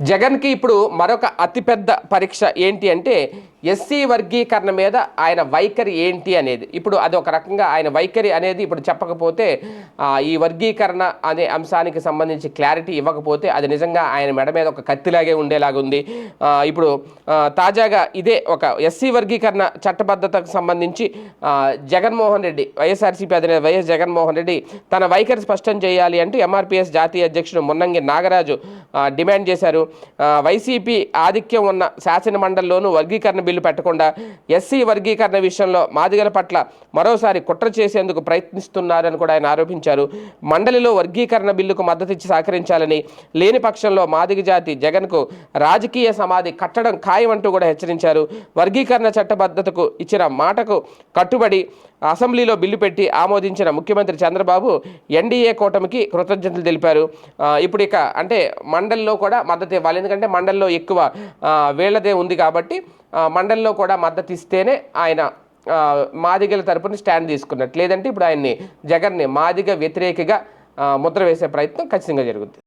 జగన్కి ఇప్పుడు మరొక అతిపెద్ద పరీక్ష ఏంటి అంటే ఎస్సీ వర్గీకరణ మీద ఆయన వైఖరి ఏంటి అనేది. ఇప్పుడు అది ఒక రకంగా ఆయన వైఖరి అనేది ఇప్పుడు చెప్పకపోతే ఈ వర్గీకరణ అనే అంశానికి సంబంధించి క్లారిటీ ఇవ్వకపోతే అది నిజంగా ఆయన మెడ మీద ఒక కత్తిలాగే ఉండేలాగా ఉంది ఇప్పుడు తాజాగా ఇదే ఒక ఎస్సీ వర్గీకరణ చట్టబద్ధతకు సంబంధించి జగన్మోహన్ రెడ్డి వైఎస్ఆర్సీపీ అధినేత వైఎస్ జగన్మోహన్ రెడ్డి తన వైఖరి స్పష్టం చేయాలి అంటూ ఎంఆర్పీఎస్ జాతీయ అధ్యక్షుడు మున్నంగి నాగరాజు డిమాండ్ చేశారు. వైసీపీ ఆధిక్యం ఉన్న శాసన మండలిలోనూ వర్గీకరణ బిల్లు పెట్టకుండా ఎస్సీ వర్గీకరణ విషయంలో మాదిగల పట్ల మరోసారి కుట్ర చేసేందుకు ప్రయత్నిస్తున్నారని కూడా ఆయన ఆరోపించారు. మండలిలో వర్గీకరణ బిల్లుకు మద్దతిచ్చి సహకరించాలని లేని పక్షంలో మాదిగ జాతి జగన్కు రాజకీయ సమాధి కట్టడం ఖాయమంటూ కూడా హెచ్చరించారు. వర్గీకరణ చట్టబద్ధతకు ఇచ్చిన మాటకు కట్టుబడి అసెంబ్లీలో బిల్లు పెట్టి ఆమోదించిన ముఖ్యమంత్రి చంద్రబాబు ఎన్డీఏ కూటమికి కృతజ్ఞతలు తెలిపారు. ఇప్పుడు ఇక అంటే మండలిలో కూడా మద్దతు ఇవ్వాలి ఎందుకంటే మండలిలో ఎక్కువ వీళ్ళదే ఉంది కాబట్టి మండల్లో మండలిలో కూడా మద్దతు ఇస్తేనే ఆయన మాదిగల తరపున స్టాండ్ తీసుకున్నట్టు. లేదంటే ఇప్పుడు ఆయన్ని జగన్ని మాదిగ వ్యతిరేకగా ముద్ర వేసే ప్రయత్నం ఖచ్చితంగా జరుగుతుంది